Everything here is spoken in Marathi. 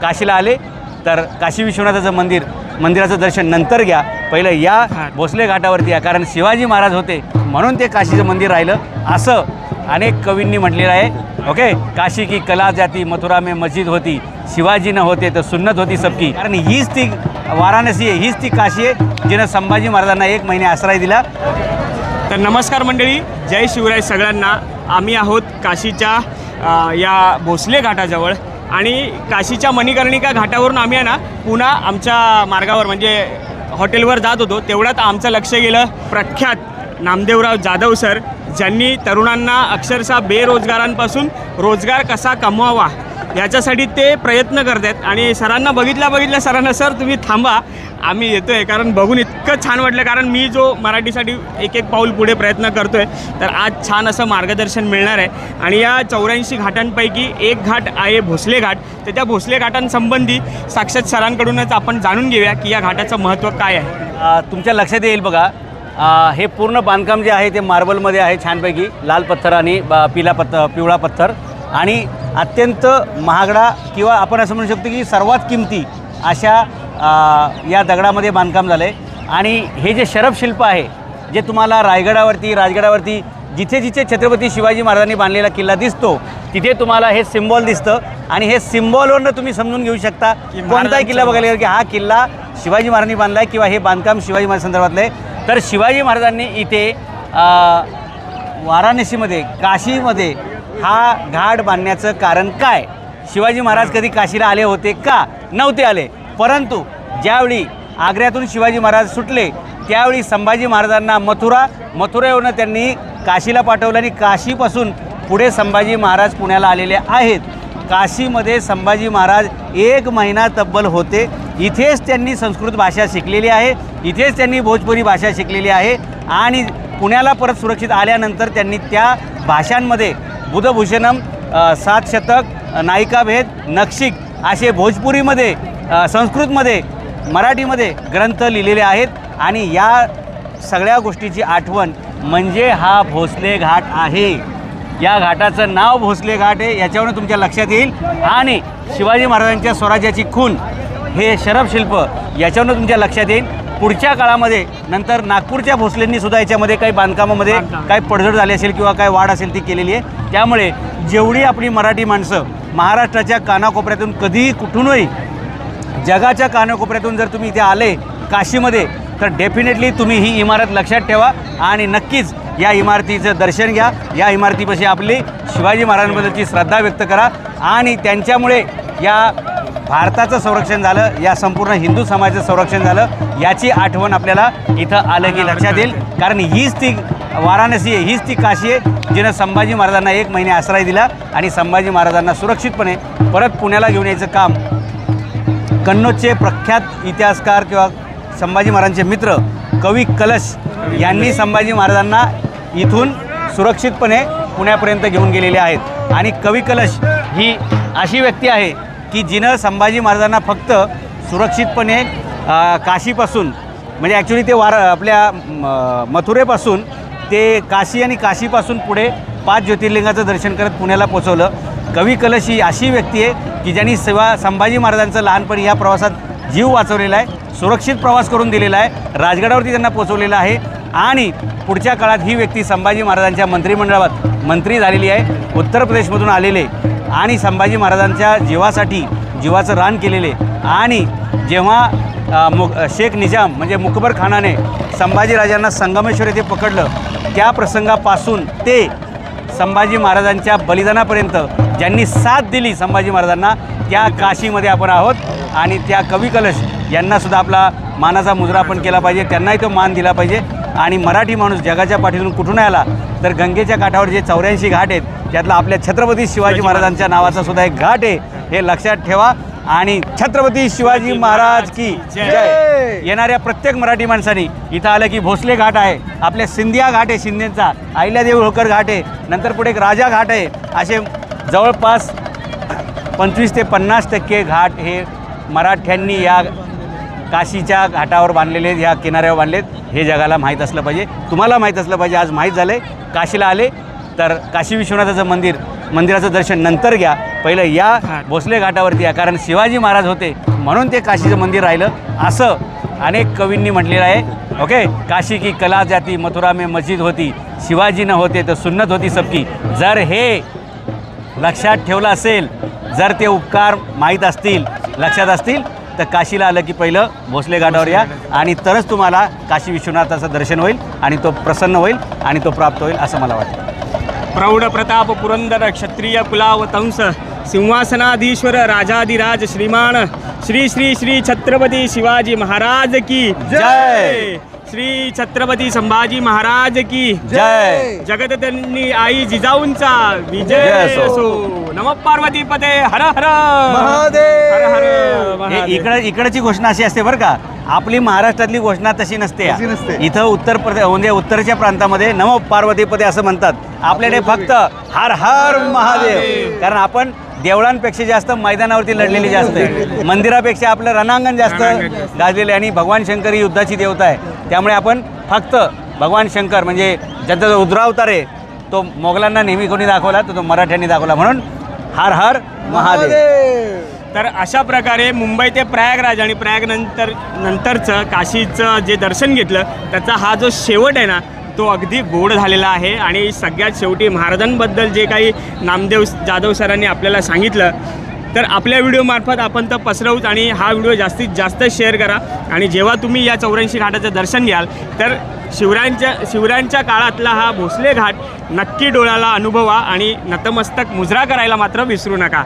काशीला आले तर काशी विश्वनाथाचं मंदिर मंदिराचं दर्शन नंतर घ्या. पहिलं या भोसले घाटावरती या कारण शिवाजी महाराज होते म्हणून ते काशीचं मंदिर राहिलं असं अनेक कवींनी म्हटलेलं आहे. ओके? काशी की कला जाती मथुरा में मस्जिद होती शिवाजी न होते तर सुन्नत होती सबकी. कारण हीच ती वाराणसी आहे हीच ती काशी आहे जिनं संभाजी महाराजांना एक महिने आश्रय दिला. तर नमस्कार मंडळी जय शिवराय सगळ्यांना. आम्ही आहोत काशीच्या या भोसले घाटाजवळ. आणि काशीच्या मणिकर्णिका घाटावरून आम्ही आहे ना पुन्हा आमच्या मार्गावर म्हणजे हॉटेलवर जात होतो. तेवढ्यात आमचं लक्ष गेलं प्रख्यात नामदेवराव जाधव सर ज्यांनी तरुणांना अक्षरशः बेरोजगारांपासून रोजगार कसा कमवावा याच्यासाठी ते प्रयत्न करत आहेत आणि सरांना बघितल्या बघितल्या सरांना सर तुम्ही थांबा. आम्ही येतो आहे कारण बघून इतकं छान वाटलं. कारण मी जो मराठीसाठी एक एक पाऊल पुढे प्रयत्न करतो आहे तर आज छान असं मार्गदर्शन मिळणार आहे. आणि या चौऱ्याऐंशी घाटांपैकी एक घाट आहे भोसले घाट. तर त्या भोसले घाटांसंबंधी साक्षात सरांकडूनच आपण जाणून घेऊया की या घाटाचं महत्त्व काय आहे. तुमच्या लक्षात येईल बघा. हे पूर्ण बांधकाम जे आहे ते मार्बलमध्ये आहे छानपैकी. लाल पत्थर आणि ब- पिला पत्थ पिवळा पत्थर. आणि अत्यंत महागडा किंवा आपण असं म्हणू शकतो की सर्वात किमती अशा या दगडामध्ये बांधकाम झालं आहे आणि हे जे शरफ शिल्प आहे जे तुम्हाला रायगडावरती राजगडावरती जिथे जिथे छत्रपती शिवाजी महाराजांनी बांधलेला किल्ला दिसतो तिथे तुम्हाला हे सिम्बॉल दिसतं. आणि हे सिम्बॉलवरनं तुम्ही समजून घेऊ शकता कोणताही किल्ला बघायला गेला की हा किल्ला शिवाजी महाराजांनी बांधला आहे किंवा हे बांधकाम शिवाजी महाराज संदर्भातलं आहे तर शिवाजी महाराजांनी इथे वाराणसीमध्ये काशीमध्ये हा घाट बांधण्याचं कारण काय? शिवाजी महाराज कधी काशीला आले होते का? नव्हते आले. परंतु ज्यावेळी आग्र्यातून शिवाजी महाराज सुटले त्यावेळी संभाजी महाराजांना मथुरा मथुरेवरनं त्यांनी काशीला पाठवलं आणि काशीपासून पुढे संभाजी महाराज पुण्याला आलेले आहेत. काशीमध्ये संभाजी महाराज एक महिना तब्बल होते. इथेच त्यांनी संस्कृत भाषा शिकलेली आहे. इथेच त्यांनी भोजपुरी भाषा शिकलेली आहे. आणि पुण्याला परत सुरक्षित आल्यानंतर त्यांनी त्या भाषांमध्ये बुधभूषणम सात शतक नायिकाभेद नक्षिक असे भोजपुरीमध्ये संस्कृतमध्ये मराठीमध्ये ग्रंथ लिहिलेले आहेत आणि या सगळ्या गोष्टीची आठवण म्हणजे हा भोसले घाट आहे. या घाटाचं नाव भोसले घाट आहे याच्यावरून तुमच्या लक्षात येईल. आणि शिवाजी महाराजांच्या स्वराज्याची खून हे शरपशिल्प याच्यावरून तुमच्या लक्षात येईल. पुढच्या काळामध्ये नंतर नागपूरच्या भोसलेंनी सुद्धा याच्यामध्ये काही बांधकामामध्ये बांधकाम. काही पडझड झाली असेल किंवा काय वाढ असेल ती केलेली आहे त्यामुळे जेवढी आपली मराठी माणसं महाराष्ट्राच्या कानाकोपऱ्यातून कधीही कुठूनही जगाच्या कानाकोपऱ्यातून जर तुम्ही इथे आले काशीमध्ये तर डेफिनेटली तुम्ही ही इमारत लक्षात ठेवा आणि नक्कीच या इमारतीचं दर्शन घ्या या इमारतीपाशी आपली शिवाजी महाराजांबद्दलची श्रद्धा व्यक्त करा आणि त्यांच्यामुळे या भारताचं संरक्षण झालं या संपूर्ण हिंदू समाजाचं संरक्षण झालं याची आठवण आपल्याला इथं आलं की लक्षात येईल. कारण हीच ती वाराणसी आहे हीच ती काशी आहे जिनं संभाजी महाराजांना एक महिने आश्रय दिला आणि संभाजी महाराजांना सुरक्षितपणे परत पुण्याला घेऊन यायचं काम. कन्नौजचे प्रख्यात इतिहासकार किंवा संभाजी महाराजांचे मित्र कवी कलश यांनी संभाजी महाराजांना इथून सुरक्षितपणे पुण्यापर्यंत घेऊन गेलेले आहेत. आणि कवी कलश ही अशी व्यक्ती आहे की जिनं संभाजी महाराजांना फक्त सुरक्षितपणे काशीपासून म्हणजे ॲक्च्युली ते वार आपल्या म, मथुरेपासून ते काशी आणि काशीपासून पुढे पाच ज्योतिर्लिंगाचं दर्शन करत पुण्याला पोचवलं कवी कलश ही अशी व्यक्ती आहे की ज्यांनी सेवा संभाजी महाराजांचं लहानपणी या प्रवासात जीव वाचवलेला आहे सुरक्षित प्रवास करून दिलेला आहे राजगडावरती त्यांना पोचवलेला आहे आणि पुढच्या काळात ही व्यक्ती संभाजी महाराजांच्या मंत्रिमंडळात मंत्री झालेली आहे. उत्तर प्रदेशमधून आलेले आणि संभाजी महाराजांच्या जीवासाठी जीवाचं रान केलेले. आणि जेव्हा मु शेख निजाम म्हणजे मुकबर खानाने संभाजीराजांना संगमेश्वर येथे पकडलं त्या प्रसंगापासून ते संभाजी महाराजांच्या बलिदानापर्यंत ज्यांनी साथ दिली संभाजी महाराजांना त्या काशीमध्ये आपण आहोत. आणि त्या कवी कलश यांनासुद्धा आपला मानाचा मुजरा आपण केला पाहिजे. त्यांनाही तो मान दिला पाहिजे. आणि मराठी माणूस जगाच्या पाठीतून कुठून आला तर गंगेच्या काठावर जे चौऱ्याऐंशी घाट आहेत त्यातला आपल्या छत्रपती शिवाजी महाराजांच्या नावाचा सुद्धा एक घाट आहे हे लक्षात ठेवा. आणि छत्रपती शिवाजी महाराज की जय. येणाऱ्या प्रत्येक मराठी माणसाने इथं आलं की भोसले घाट आहे आपल्या सिंधिया घाट आहे शिंदेचा अहिल्यादेवी होळकर घाट आहे नंतर पुढे एक राजा घाट आहे असे जवळपास पंचवीस ते पन्नास टक्के घाट हे मराठ्यांनी या काशीच्या घाटावर बांधलेले आहेत, या किनाऱ्यावर बांधलेत. हे जगाला माहीत असलं पाहिजे. तुम्हाला माहीत असलं पाहिजे. आज माहीत झालं आहे काशीला आले. तर काशी विश्वनाथाचं मंदिर मंदिराचं दर्शन नंतर घ्या. पहिलं या. भोसले घाटावरती या. कारण शिवाजी महाराज होते म्हणून ते काशीचं मंदिर राहिलं. असं अनेक कवींनी म्हटलेलं आहे. ओके? काशी की कला जाती मथुरा में मस्जिद होती. शिवाजी न होते तर सुन्नत होती सबकी. जर हे लक्षात ठेवलं असेल जर ते उपकार माहीत असतील लक्षात असतील तर काशीला आलं की पहिलं भोसले घाटावर या. आणि तरच तुम्हाला काशी विश्वनाथाचं दर्शन होईल आणि तो प्रसन्न होईल आणि तो प्राप्त होईल असं मला वाटतं. प्रौढ प्रताप पुरंदर क्षत्रिय कुलावतंस सिंहासनाधीश्वर राजाधिराज श्रीमान. श्री श्री श्री छत्रपती शिवाजी महाराज की जय. श्री छत्रपती संभाजी महाराज की जय जगत त्यांनी आई जिजाऊंचा विजय जय असो. असो नम पार्वती पते हर हर महादेव. हर हर हे महादेव. इकडं इकडची घोषणा अशी असते बरं का आपली महाराष्ट्रातली घोषणा तशी नसते तशी नसते. इथं उत्तर प्रदेश म्हणजे उत्तरच्या प्रांतामध्ये नम पार्वतीपदे असं म्हणतात आपल्याकडे फक्त हर हर महादेव कारण आपण देवळांपेक्षा जास्त मैदानावरती लढलेली जास्त आहे. मंदिरापेक्षा आपलं रणांगण जास्त गाजलेलं आहे आणि भगवान शंकर ही युद्धाची देवता आहे. त्यामुळे आपण फक्त भगवान शंकर म्हणजे ज्यांचा जो रुद्रावतार आहे तो मोगलांना नेहमी कोणी दाखवला तर तो मराठ्यांनी दाखवला. म्हणून हर हर महादेव! तर अशा प्रकारे मुंबई ते प्रयागराज आणि प्रयाग नंतर नंतरचं काशीचं जे दर्शन घेतलं त्याचा हा जो शेवट आहे ना तो अगदी गोड झालेला आहे आणि सगळ्यात शेवटी महाराजांबद्दल जे काही नामदेव जाधव सरांनी आपल्याला सांगितलं तर आपल्या व्हिडिओमार्फत आपण तर पसरवूच आणि हा व्हिडिओ जास्तीत जास्त शेअर करा. आणि जेव्हा तुम्ही या चौऱ्याऐंशी घाटाचं दर्शन घ्याल तर शिवरायांच्या शिवरायांच्या काळातला हा भोसले घाट नक्की डोळ्याला अनुभवा आणि नतमस्तक मुजरा करायला मात्र विसरू नका.